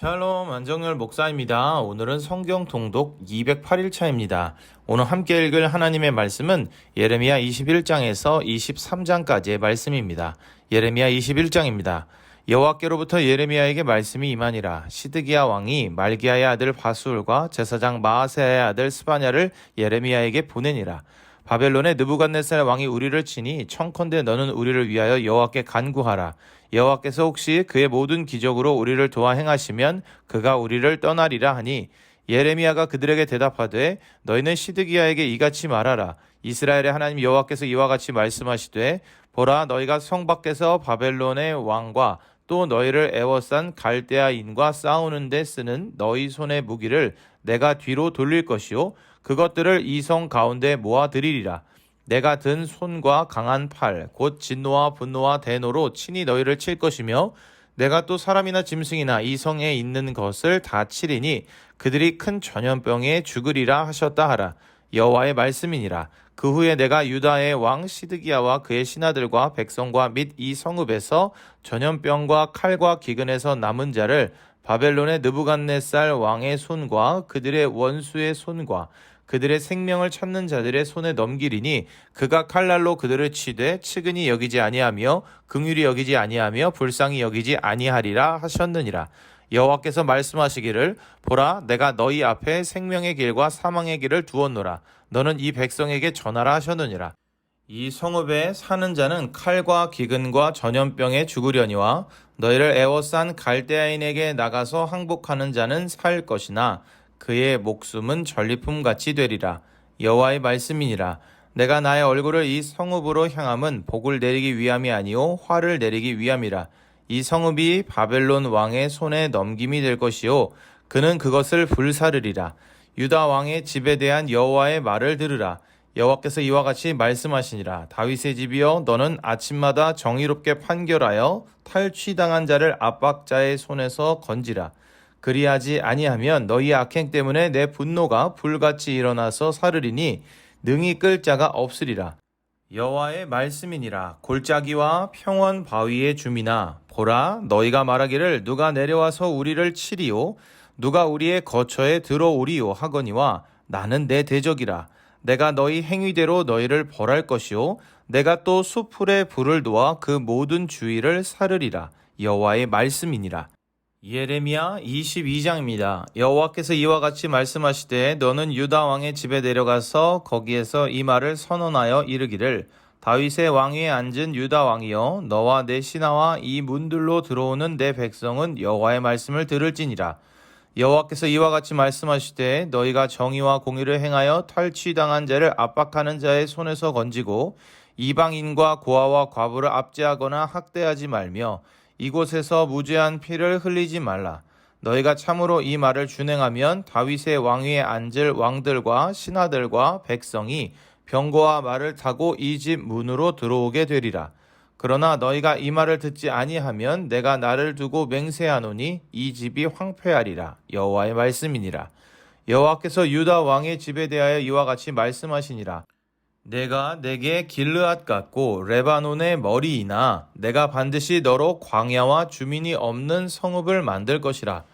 샬롬 안정열 목사입니다. 오늘은 성경 통독 208일차입니다. 오늘 함께 읽을 하나님의 말씀은 예레미야 21장에서 23장까지의 말씀입니다. 예레미야 21장입니다. 여호와께로부터 예레미야에게 말씀이 임하니라 시드기야 왕이 말기야의 아들 바술과 제사장 마아세야의 아들 스바냐를 예레미야에게 보내니라 바벨론의 느부갓네살 왕이 우리를 치니 청컨대 너는 우리를 위하여 여호와께 간구하라. 여호와께서 혹시 그의 모든 기적으로 우리를 도와 행하시면 그가 우리를 떠나리라 하니 예레미야가 그들에게 대답하되 너희는 시드기야에게 이같이 말하라. 이스라엘의 하나님 여호와께서 이와 같이 말씀하시되 보라 너희가 성 밖에서 바벨론의 왕과 또 너희를 애워싼 갈대아인과 싸우는 데 쓰는 너희 손의 무기를 내가 뒤로 돌릴 것이요 그것들을 이 성 가운데 모아들이리라 내가 든 손과 강한 팔 곧 진노와 분노와 대노로 친히 너희를 칠 것이며 내가 또 사람이나 짐승이나 이 성에 있는 것을 다 치리니 그들이 큰 전염병에 죽으리라 하셨다 하라 여호와의 말씀이니라. 그 후에 내가 유다의 왕 시드기야와 그의 신하들과 백성과 및 이 성읍에서 전염병과 칼과 기근에서 남은 자를 바벨론의 느부갓네살 왕의 손과 그들의 원수의 손과 그들의 생명을 찾는 자들의 손에 넘기리니 그가 칼날로 그들을 치되 측은히 여기지 아니하며 긍휼히 여기지 아니하며 불쌍히 여기지 아니하리라 하셨느니라. 여호와께서 말씀하시기를 보라 내가 너희 앞에 생명의 길과 사망의 길을 두었노라 너는 이 백성에게 전하라 하셨느니라 이 성읍에 사는 자는 칼과 기근과 전염병에 죽으려니와 너희를 애워싼 갈대아인에게 나가서 항복하는 자는 살 것이나 그의 목숨은 전리품 같이 되리라. 여호와의 말씀이니라. 내가 나의 얼굴을 이 성읍으로 향함은 복을 내리기 위함이 아니요 화를 내리기 위함이라. 이 성읍이 바벨론 왕의 손에 넘김이 될 것이요 그는 그것을 불사르리라. 유다 왕의 집에 대한 여호와의 말을 들으라. 여호와께서 이와 같이 말씀하시니라. 다윗의 집이여 너는 아침마다 정의롭게 판결하여 탈취당한 자를 압박자의 손에서 건지라 그리하지 아니하면 너희 악행 때문에 내 분노가 불같이 일어나서 사르리니 능히 끌 자가 없으리라. 여호와의 말씀이니라. 골짜기와 평원 바위의 주민아 보라 너희가 말하기를 누가 내려와서 우리를 치리요? 누가 우리의 거처에 들어오리요? 하거니와 나는 내 대적이라. 내가 너희 행위대로 너희를 벌할 것이요. 내가 또 수풀에 불을 놓아 그 모든 주위를 사르리라. 여호와의 말씀이니라 예레미야 22장입니다. 여호와께서 이와 같이 말씀하시되 너는 유다 왕의 집에 내려가서 거기에서 이 말을 선언하여 이르기를 다윗의 왕위에 앉은 유다 왕이여 너와 내 신하와 이 문들로 들어오는 내 백성은 여호와의 말씀을 들을지니라 여호와께서 이와 같이 말씀하시되 너희가 정의와 공의를 행하여 탈취당한 자를 압박하는 자의 손에서 건지고 이방인과 고아와 과부를 압제하거나 학대하지 말며 이곳에서 무죄한 피를 흘리지 말라. 너희가 참으로 이 말을 준행하면 다윗의 왕위에 앉을 왕들과 신하들과 백성이 병거와 말을 타고 이 집 문으로 들어오게 되리라. 그러나 너희가 이 말을 듣지 아니하면 내가 나를 두고 맹세하노니 이 집이 황폐하리라. 여호와의 말씀이니라. 여호와께서 유다 왕의 집에 대하여 이와 같이 말씀하시니라. 내가 내게 길르앗 같고 레바논의 머리이나 내가 반드시 너로 광야와 주민이 없는 성읍을 만들 것이라.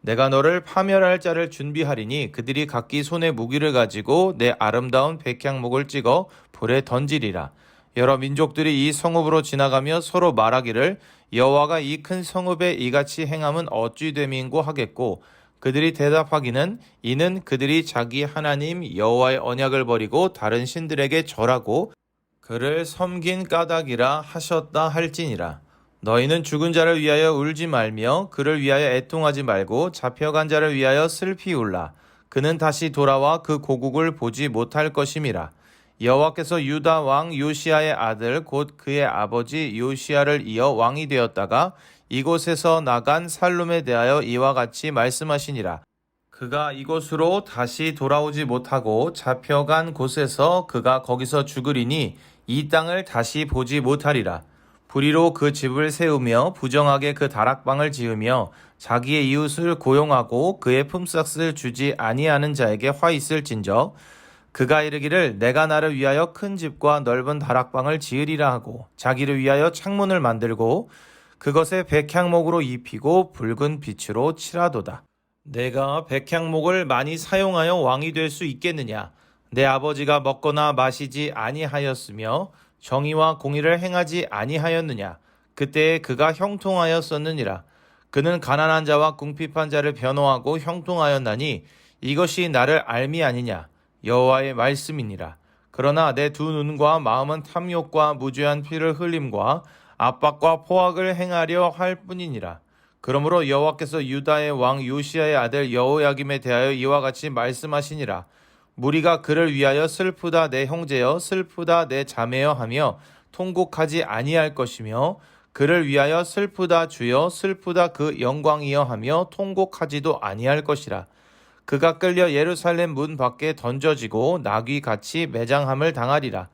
내가 너를 파멸할 자를 준비하리니 그들이 각기 손에 무기를 가지고 내 아름다운 백향목을 찍어 불에 던지리라. 여러 민족들이 이 성읍으로 지나가며 서로 말하기를 여호와가 이 큰 성읍에 이같이 행함은 어찌 됨인고 하겠고 그들이 대답하기는 이는 그들이 자기 하나님 여호와의 언약을 버리고 다른 신들에게 절하고 그를 섬긴 까닭이라 하셨다 할지니라. 너희는 죽은 자를 위하여 울지 말며 그를 위하여 애통하지 말고 잡혀간 자를 위하여 슬피 울라. 그는 다시 돌아와 그 고국을 보지 못할 것임이라. 여호와께서 유다 왕 요시아의 아들 곧 그의 아버지 요시아를 이어 왕이 되었다가 이곳에서 나간 살룸에 대하여 이와 같이 말씀하시니라. 그가 이곳으로 다시 돌아오지 못하고 잡혀간 곳에서 그가 거기서 죽으리니 이 땅을 다시 보지 못하리라. 불의로 그 집을 세우며 부정하게 그 다락방을 지으며 자기의 이웃을 고용하고 그의 품삯을 주지 아니하는 자에게 화 있을진저 그가 이르기를 내가 나를 위하여 큰 집과 넓은 다락방을 지으리라 하고 자기를 위하여 창문을 만들고 그것에 백향목으로 입히고 붉은 빛으로 칠하도다. 내가 백향목을 많이 사용하여 왕이 될 수 있겠느냐? 내 아버지가 먹거나 마시지 아니하였으며 정의와 공의를 행하지 아니하였느냐? 그때에 그가 형통하였었느니라. 그는 가난한 자와 궁핍한 자를 변호하고 형통하였나니 이것이 나를 알미 아니냐? 여호와의 말씀이니라. 그러나 내 두 눈과 마음은 탐욕과 무죄한 피를 흘림과 압박과 포악을 행하려 할 뿐이니라. 그러므로 여호와께서 유다의 왕 요시아의 아들 여호야김에 대하여 이와 같이 말씀하시니라. 무리가 그를 위하여 슬프다 내 형제여 슬프다 내 자매여 하며 통곡하지 아니할 것이며 그를 위하여 슬프다 주여 슬프다 그 영광이여 하며 통곡하지도 아니할 것이라. 그가 끌려 예루살렘 문 밖에 던져지고 나귀 같이 매장함을 당하리라.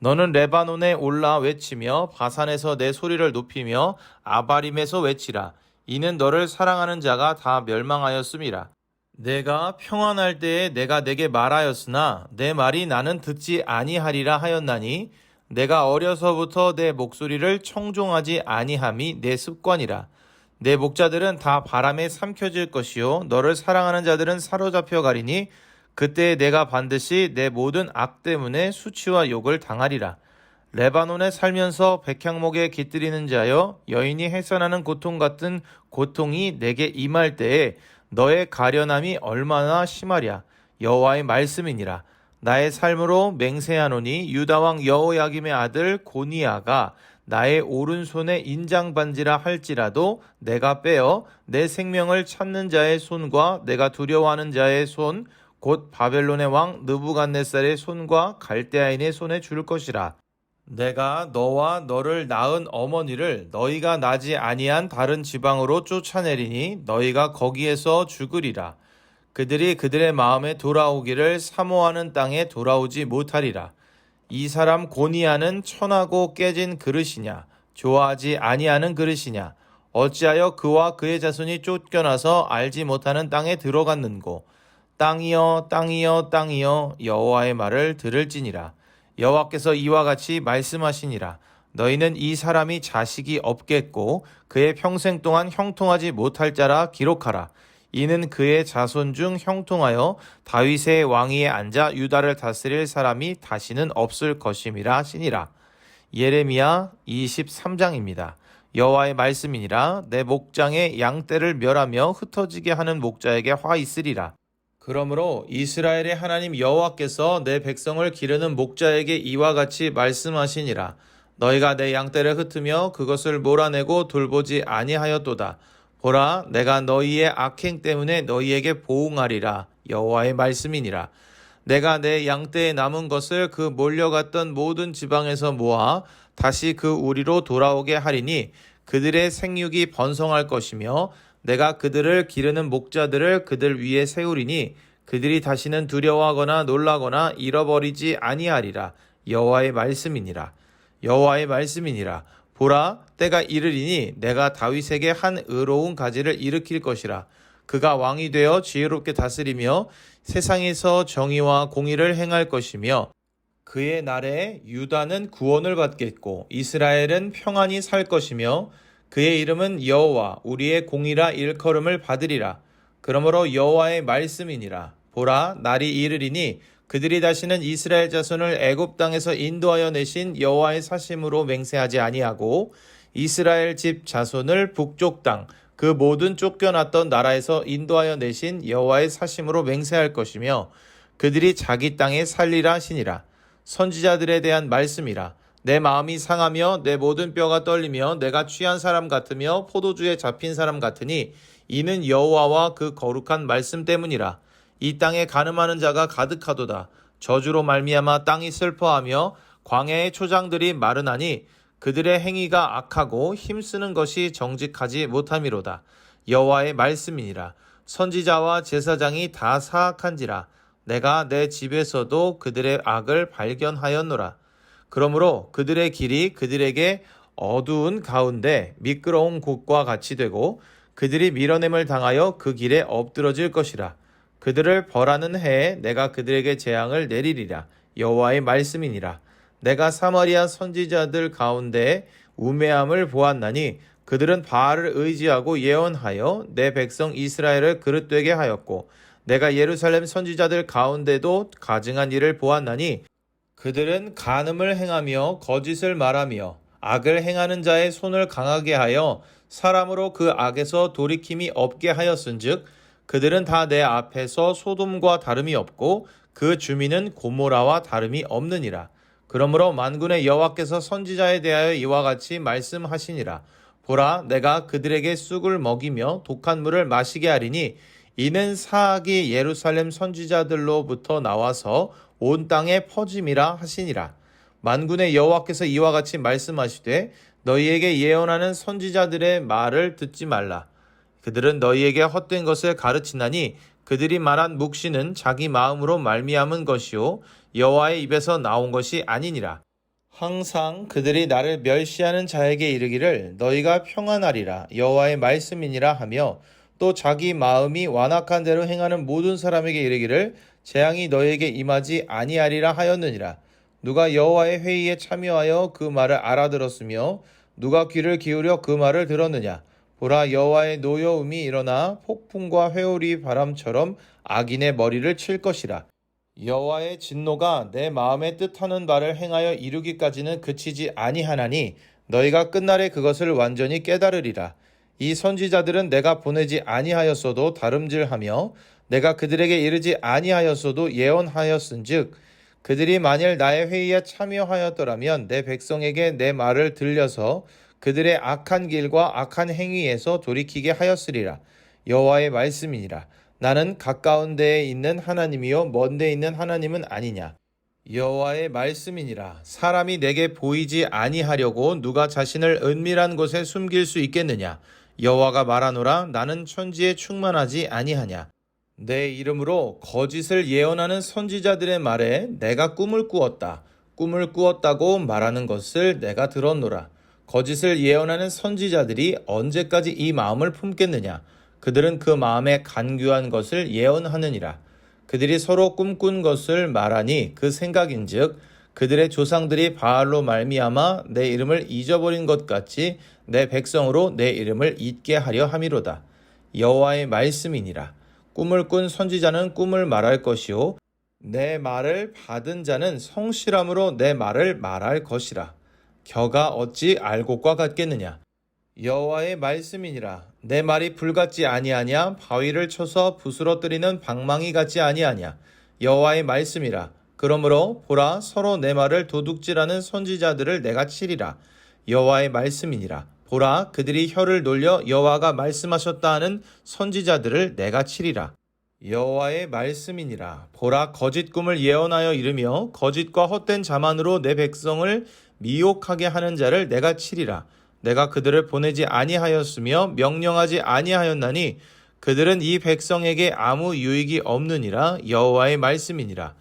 너는 레바논에 올라 외치며 바산에서 내 소리를 높이며 아바림에서 외치라. 이는 너를 사랑하는 자가 다 멸망하였음이라. 내가 평안할 때에 내가 내게 말하였으나 내 말이 나는 듣지 아니하리라 하였나니 내가 어려서부터 내 목소리를 청종하지 아니함이 내 습관이라. 내 목자들은 다 바람에 삼켜질 것이요 너를 사랑하는 자들은 사로잡혀 가리니 그때 내가 반드시 내 모든 악 때문에 수치와 욕을 당하리라. 레바논에 살면서 백향목에 깃들이는 자여 여인이 해산하는 고통 같은 고통이 내게 임할 때에 너의 가련함이 얼마나 심하랴 여호와의 말씀이니라 나의 삶으로 맹세하노니 유다 왕 여호야김의 아들 고니아가 나의 오른손에 인장 반지라 할지라도 내가 빼어 내 생명을 찾는 자의 손과 내가 두려워하는 자의 손 곧 바벨론의 왕 느부갓네살의 손과 갈대아인의 손에 줄 것이라 내가 너와 너를 낳은 어머니를 너희가 나지 아니한 다른 지방으로 쫓아내리니 너희가 거기에서 죽으리라. 그들이 그들의 마음에 돌아오기를 사모하는 땅에 돌아오지 못하리라. 이 사람 고니아는 천하고 깨진 그릇이냐? 좋아하지 아니하는 그릇이냐? 어찌하여 그와 그의 자손이 쫓겨나서 알지 못하는 땅에 들어갔는고? 땅이여 땅이여 땅이여 여호와의 말을 들을지니라. 여호와께서 이와 같이 말씀하시니라. 너희는 이 사람이 자식이 없겠고 그의 평생 동안 형통하지 못할 자라 기록하라. 이는 그의 자손 중 형통하여 다윗의 왕위에 앉아 유다를 다스릴 사람이 다시는 없을 것임이라 하시니라. 예레미야 23장입니다. 여호와의 말씀이니라. 내 목장의 양떼를 멸하며 흩어지게 하는 목자에게 화 있으리라 그러므로 이스라엘의 하나님 여호와께서 내 백성을 기르는 목자에게 이와 같이 말씀하시니라. 너희가 내 양떼를 흩으며 그것을 몰아내고 돌보지 아니하였도다. 보라 내가 너희의 악행 때문에 너희에게 보응하리라. 여호와의 말씀이니라. 내가 내 양떼에 남은 것을 그 몰려갔던 모든 지방에서 모아 다시 그 우리로 돌아오게 하리니 그들의 생육이 번성할 것이며 내가 그들을 기르는 목자들을 그들 위에 세우리니 그들이 다시는 두려워하거나 놀라거나 잃어버리지 아니하리라. 여호와의 말씀이니라. 여호와의 말씀이니라. 보라 때가 이르리니 내가 다윗에게 한 의로운 가지를 일으킬 것이라. 그가 왕이 되어 지혜롭게 다스리며 세상에서 정의와 공의를 행할 것이며 그의 날에 유다는 구원을 받겠고 이스라엘은 평안히 살 것이며 그의 이름은 여호와 우리의 공이라 일컬음을 받으리라. 그러므로 여호와의 말씀이니라. 보라 날이 이르리니 그들이 다시는 이스라엘 자손을 애굽 땅에서 인도하여 내신 여호와의 사심으로 맹세하지 아니하고 이스라엘 집 자손을 북쪽 땅 그 모든 쫓겨났던 나라에서 인도하여 내신 여호와의 사심으로 맹세할 것이며 그들이 자기 땅에 살리라 하시니라 선지자들에 대한 말씀이라 내 마음이 상하며 내 모든 뼈가 떨리며 내가 취한 사람 같으며 포도주에 잡힌 사람 같으니 이는 여호와와 그 거룩한 말씀 때문이라. 이 땅에 가늠하는 자가 가득하도다. 저주로 말미암아 땅이 슬퍼하며 광야의 초장들이 마르나니 그들의 행위가 악하고 힘쓰는 것이 정직하지 못함이로다. 여호와의 말씀이니라. 선지자와 제사장이 다 사악한지라. 내가 내 집에서도 그들의 악을 발견하였노라 그러므로 그들의 길이 그들에게 어두운 가운데 미끄러운 곳과 같이 되고 그들이 밀어냄을 당하여 그 길에 엎드러질 것이라. 그들을 벌하는 해에 내가 그들에게 재앙을 내리리라. 여호와의 말씀이니라. 내가 사마리아 선지자들 가운데 우매함을 보았나니 그들은 바알을 의지하고 예언하여 내 백성 이스라엘을 그릇되게 하였고 내가 예루살렘 선지자들 가운데도 가증한 일을 보았나니 그들은 간음을 행하며 거짓을 말하며 악을 행하는 자의 손을 강하게 하여 사람으로 그 악에서 돌이킴이 없게 하였은즉 그들은 다 내 앞에서 소돔과 다름이 없고 그 주민은 고모라와 다름이 없느니라. 그러므로 만군의 여호와께서 선지자에 대하여 이와 같이 말씀하시니라. 보라, 내가 그들에게 쑥을 먹이며 독한 물을 마시게 하리니 이는 사악이 예루살렘 선지자들로부터 나와서 온 땅에 퍼짐이라 하시니라. 만군의 여호와께서 이와 같이 말씀하시되 너희에게 예언하는 선지자들의 말을 듣지 말라. 그들은 너희에게 헛된 것을 가르치나니 그들이 말한 묵시는 자기 마음으로 말미암은 것이요 여호와의 입에서 나온 것이 아니니라. 항상 그들이 나를 멸시하는 자에게 이르기를 너희가 평안하리라 여호와의 말씀이니라 하며 또 자기 마음이 완악한 대로 행하는 모든 사람에게 이르기를 재앙이 너희에게 임하지 아니하리라 하였느니라. 누가 여호와의 회의에 참여하여 그 말을 알아들었으며 누가 귀를 기울여 그 말을 들었느냐? 보라 여호와의 노여움이 일어나 폭풍과 회오리 바람처럼 악인의 머리를 칠 것이라. 여호와의 진노가 내 마음에 뜻하는 바를 행하여 이루기까지는 그치지 아니하나니 너희가 끝날에 그것을 완전히 깨달으리라. 이 선지자들은 내가 보내지 아니하였어도 다름질하며 내가 그들에게 이르지 아니하였어도 예언하였은즉 그들이 만일 나의 회의에 참여하였더라면 내 백성에게 내 말을 들려서 그들의 악한 길과 악한 행위에서 돌이키게 하였으리라. 여호와의 말씀이니라. 나는 가까운 데에 있는 하나님이요 먼 데에 있는 하나님은 아니냐. 여호와의 말씀이니라. 사람이 내게 보이지 아니하려고 누가 자신을 은밀한 곳에 숨길 수 있겠느냐. 여호와가 말하노라 나는 천지에 충만하지 아니하냐. 내 이름으로 거짓을 예언하는 선지자들의 말에 내가 꿈을 꾸었다. 꿈을 꾸었다고 말하는 것을 내가 들었노라. 거짓을 예언하는 선지자들이 언제까지 이 마음을 품겠느냐? 그들은 그 마음에 간교한 것을 예언하느니라. 그들이 서로 꿈꾼 것을 말하니 그 생각인즉 그들의 조상들이 바알로 말미암아 내 이름을 잊어버린 것 같이 내 백성으로 내 이름을 잊게 하려 함이로다. 여호와의 말씀이니라. 꿈을 꾼 선지자는 꿈을 말할 것이요 내 말을 받은 자는 성실함으로 내 말을 말할 것이라. 겨가 어찌 알곡과 같겠느냐? 여호와의 말씀이니라. 내 말이 불같지 아니하냐? 바위를 쳐서 부스러뜨리는 방망이 같지 아니하냐? 여호와의 말씀이라. 그러므로 보라 서로 내 말을 도둑질하는 선지자들을 내가 치리라. 여호와의 말씀이니라. 보라 그들이 혀를 놀려 여호와가 말씀하셨다 하는 선지자들을 내가 치리라. 여호와의 말씀이니라. 보라 거짓 꿈을 예언하여 이르며 거짓과 헛된 자만으로 내 백성을 미혹하게 하는 자를 내가 치리라. 내가 그들을 보내지 아니하였으며 명령하지 아니하였나니 그들은 이 백성에게 아무 유익이 없느니라 여호와의 말씀이니라.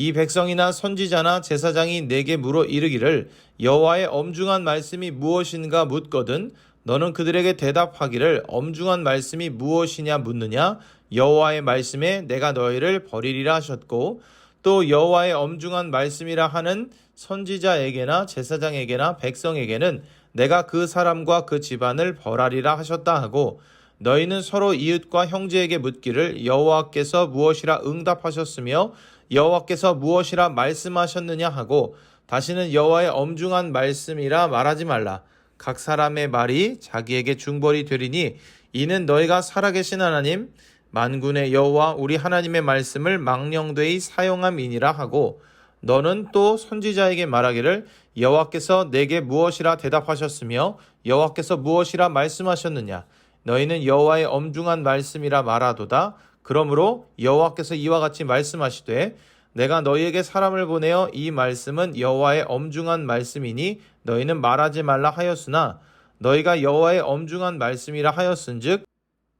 이 백성이나 선지자나 제사장이 내게 물어 이르기를 여호와의 엄중한 말씀이 무엇인가 묻거든 너는 그들에게 대답하기를 엄중한 말씀이 무엇이냐 묻느냐? 여호와의 말씀에 내가 너희를 버리리라 하셨고 또 여호와의 엄중한 말씀이라 하는 선지자에게나 제사장에게나 백성에게는 내가 그 사람과 그 집안을 벌하리라 하셨다 하고 너희는 서로 이웃과 형제에게 묻기를 여호와께서 무엇이라 응답하셨으며 여호와께서 무엇이라 말씀하셨느냐 하고 다시는 여호와의 엄중한 말씀이라 말하지 말라. 각 사람의 말이 자기에게 중벌이 되리니 이는 너희가 살아계신 하나님 만군의 여호와 우리 하나님의 말씀을 망령되이 사용함이니라 하고 너는 또 선지자에게 말하기를 여호와께서 내게 무엇이라 대답하셨으며 여호와께서 무엇이라 말씀하셨느냐 너희는 여호와의 엄중한 말씀이라 말하도다 그러므로 여호와께서 이와 같이 말씀하시되 내가 너희에게 사람을 보내어 이 말씀은 여호와의 엄중한 말씀이니 너희는 말하지 말라 하였으나 너희가 여호와의 엄중한 말씀이라 하였은즉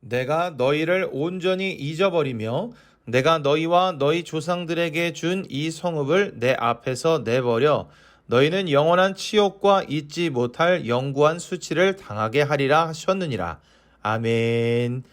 내가 너희를 온전히 잊어버리며 내가 너희와 너희 조상들에게 준 이 성읍을 내 앞에서 내버려 너희는 영원한 치욕과 잊지 못할 영구한 수치를 당하게 하리라 하셨느니라. 아멘.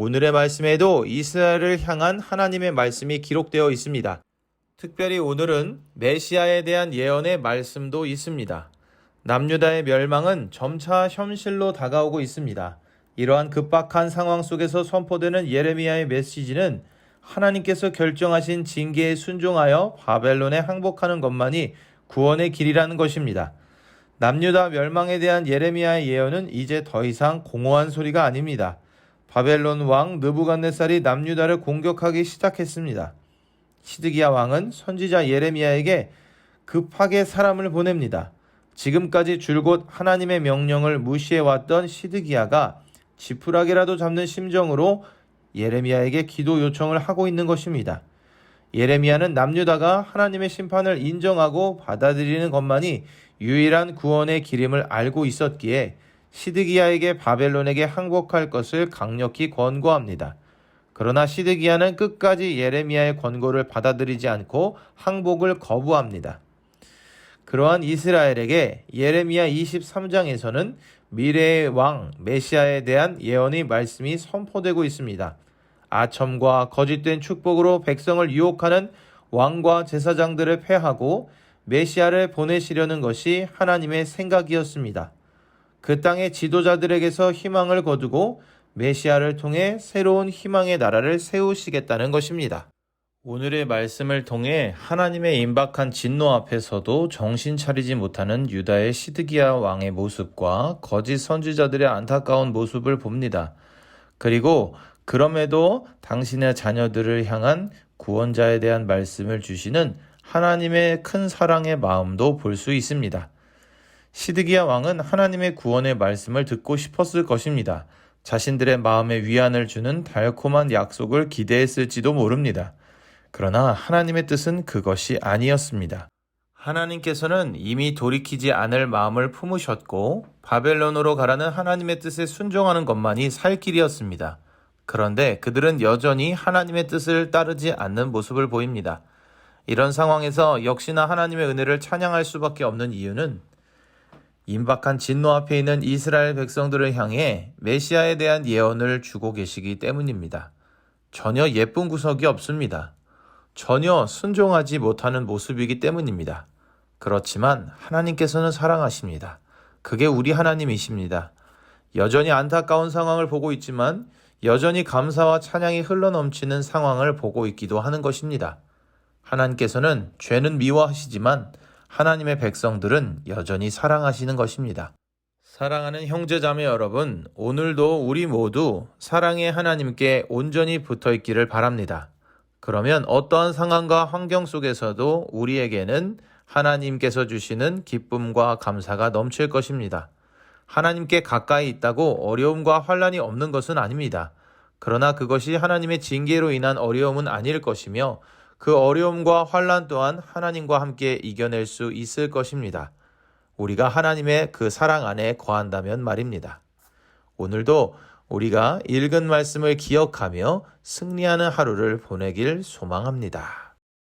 오늘의 말씀에도 이스라엘을 향한 하나님의 말씀이 기록되어 있습니다. 특별히 오늘은 메시아에 대한 예언의 말씀도 있습니다. 남유다의 멸망은 점차 현실로 다가오고 있습니다. 이러한 급박한 상황 속에서 선포되는 예레미야의 메시지는 하나님께서 결정하신 징계에 순종하여 바벨론에 항복하는 것만이 구원의 길이라는 것입니다. 남유다 멸망에 대한 예레미야의 예언은 이제 더 이상 공허한 소리가 아닙니다. 바벨론 왕 느부갓네살이 남유다를 공격하기 시작했습니다. 시드기야 왕은 선지자 예레미야에게 급하게 사람을 보냅니다. 지금까지 줄곧 하나님의 명령을 무시해왔던 시드기야가 지푸라기라도 잡는 심정으로 예레미야에게 기도 요청을 하고 있는 것입니다. 예레미야는 남유다가 하나님의 심판을 인정하고 받아들이는 것만이 유일한 구원의 길임을 알고 있었기에 시드기야에게 바벨론에게 항복할 것을 강력히 권고합니다. 그러나 시드기야는 끝까지 예레미야의 권고를 받아들이지 않고 항복을 거부합니다. 그러한 이스라엘에게 예레미야 23장에서는 미래의 왕 메시아에 대한 예언의 말씀이 선포되고 있습니다. 아첨과 거짓된 축복으로 백성을 유혹하는 왕과 제사장들을 패하고 메시아를 보내시려는 것이 하나님의 생각이었습니다. 그 땅의 지도자들에게서 희망을 거두고 메시아를 통해 새로운 희망의 나라를 세우시겠다는 것입니다. 오늘의 말씀을 통해 하나님의 임박한 진노 앞에서도 정신 차리지 못하는 유다의 시드기야 왕의 모습과 거짓 선지자들의 안타까운 모습을 봅니다. 그리고 그럼에도 당신의 자녀들을 향한 구원자에 대한 말씀을 주시는 하나님의 큰 사랑의 마음도 볼 수 있습니다. 시드기야 왕은 하나님의 구원의 말씀을 듣고 싶었을 것입니다. 자신들의 마음에 위안을 주는 달콤한 약속을 기대했을지도 모릅니다. 그러나 하나님의 뜻은 그것이 아니었습니다. 하나님께서는 이미 돌이키지 않을 마음을 품으셨고 바벨론으로 가라는 하나님의 뜻에 순종하는 것만이 살 길이었습니다. 그런데 그들은 여전히 하나님의 뜻을 따르지 않는 모습을 보입니다. 이런 상황에서 역시나 하나님의 은혜를 찬양할 수밖에 없는 이유는 임박한 진노 앞에 있는 이스라엘 백성들을 향해 메시아에 대한 예언을 주고 계시기 때문입니다. 전혀 예쁜 구석이 없습니다. 전혀 순종하지 못하는 모습이기 때문입니다. 그렇지만 하나님께서는 사랑하십니다. 그게 우리 하나님이십니다. 여전히 안타까운 상황을 보고 있지만 여전히 감사와 찬양이 흘러넘치는 상황을 보고 있기도 하는 것입니다. 하나님께서는 죄는 미워하시지만 하나님의 백성들은 여전히 사랑하시는 것입니다. 사랑하는 형제자매 여러분, 오늘도 우리 모두 사랑의 하나님께 온전히 붙어 있기를 바랍니다. 그러면 어떠한 상황과 환경 속에서도 우리에게는 하나님께서 주시는 기쁨과 감사가 넘칠 것입니다. 하나님께 가까이 있다고 어려움과 환란이 없는 것은 아닙니다. 그러나 그것이 하나님의 징계로 인한 어려움은 아닐 것이며 그 어려움과 환란 또한 하나님과 함께 이겨낼 수 있을 것입니다. 우리가 하나님의 그 사랑 안에 거한다면 말입니다. 오늘도 우리가 읽은 말씀을 기억하며 승리하는 하루를 보내길 소망합니다.